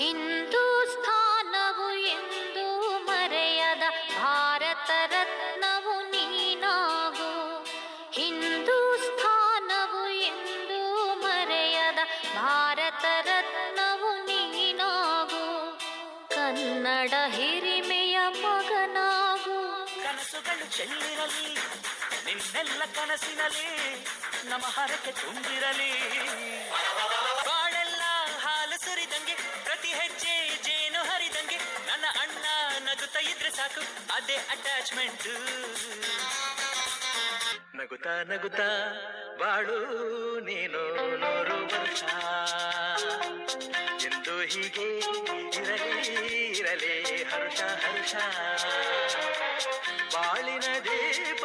ಹಿಂದೂಸ್ಥಾನವು ಎಂದು ಮರೆಯದ ಭಾರತ ರತ್ನವು ನೀನಾಗು. ಹಿಂದೂಸ್ಥಾನವು ಎಂದು ಮರೆಯದ ಭಾರತ ರತ್ನವು ನೀನಾಗು. ಕನ್ನಡ ಹಿರಿಮೆಯ ಮಗನಾಗು. ಕನಸುಗಳು ಚೆಲ್ಲಿರಲಿ, ನಿನ್ನೆಲ್ಲ ಕನಸಿನಲ್ಲಿ ನಮ್ಮ ಹರಕೆ ತುಂಬಿರಲಿ. ಪ್ರತಿ ಹೆಜ್ಜೆ ಜೇನು ಹರಿದಂಗೆ ನನ್ನ ಅಣ್ಣ ನಗುತ್ತ ಇದ್ರೆ ಸಾಕು, ಅದೇ ಅಟ್ಯಾಚ್ಮೆಂಟ್ ನಗುತ್ತ ನಗುತ್ತ ಬಾಳು ನೀನು ನೋರು ವರ್ಷ. ಎಂದು ಹೀಗೆ ಇರಲಿ ಇರಲಿ ಹರ್ಷ ಹರ್ಷ. ಬಾಳಿನ ದೀಪ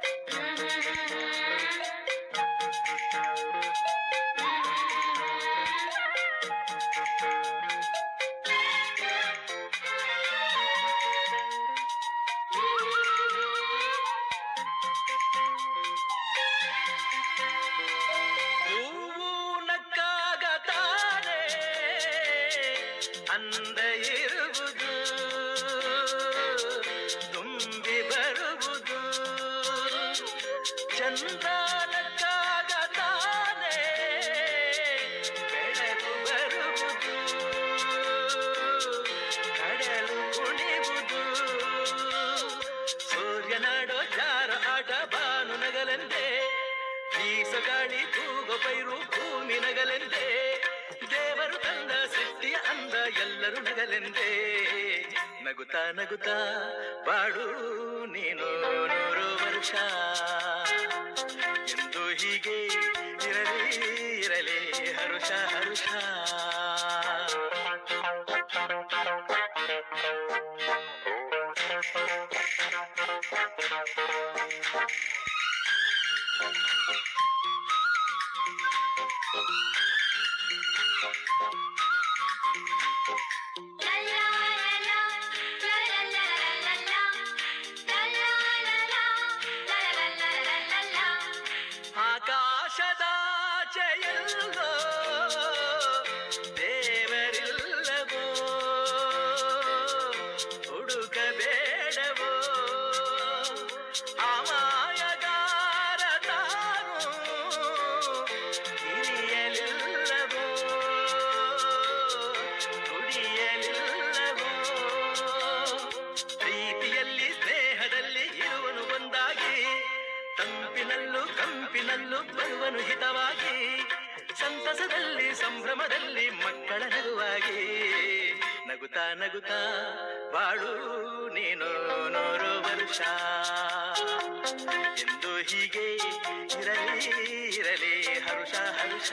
ಅಂದ ಇರುವುದು ತುಂಬಿ ಬರುವುದು ಚಂದ್ರ ನಕ್ಕಾಗ ತಾನೇ ಬೆಳಕು ಬರುವುದು ಕಡಲು ಕುಣಿವುದು ಸೂರ್ಯನಾಡೋ ಜಾರ ಆಟ ಬಾನು ನಗಲೆಂದೇ ಬೀಸಗಾಳಿ ತೂಗೋ ಪೈರು ಭೂಮಿ ನಗಲೆಂದೇ ದೇವರು ತಂದ ಸೃಷ್ಟಿಯ ಅಂದ ಎಲ್ಲರೂ ನಗಲೆಂದೇ. ನಗುತ್ತಾ ನಗುತ್ತಾ ಬಾಡು ನೀನು ನೂರು ವರ್ಷ. ಎಂದು ಹೀಗೆ ಇರಲಿ ಇರಲಿ, ಹರುಷ ಹರುಷ. ಆಕಾಶದಾಚೆಯಲ್ಲೋ ಕಂಪಿನಲ್ಲೂ ಬರುವನು ಹಿತವಾಗಿ. ಸಂತಸದಲ್ಲಿ, ಸಂಭ್ರಮದಲ್ಲಿ, ಮಕ್ಕಳ ನಗುವಾಗಿ. ನಗುತ್ತಾ ನಗುತ್ತಾ, ಬಾಳು, ನೀನು ನೂರು ವರ್ಷ. ಎಂದು ಹೀಗೆ ಇರಲಿ ಇರಲಿ, ಹರುಷ ಹರುಷ.